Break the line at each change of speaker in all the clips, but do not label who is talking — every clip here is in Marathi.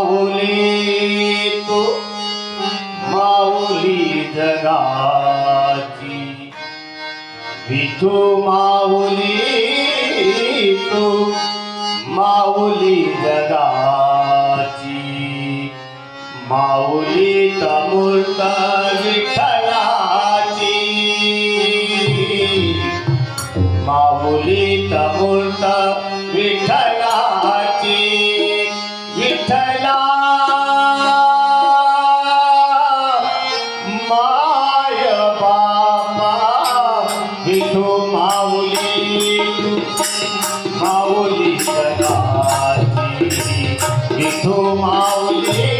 माऊली तो माऊली जगाची. विठू माऊली तो माऊली जगाची. माऊली तमुर्त विठ्ठलाची. माऊली विठ्ठल
માઉલી સદાજી વિઠો માઉલી.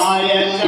I am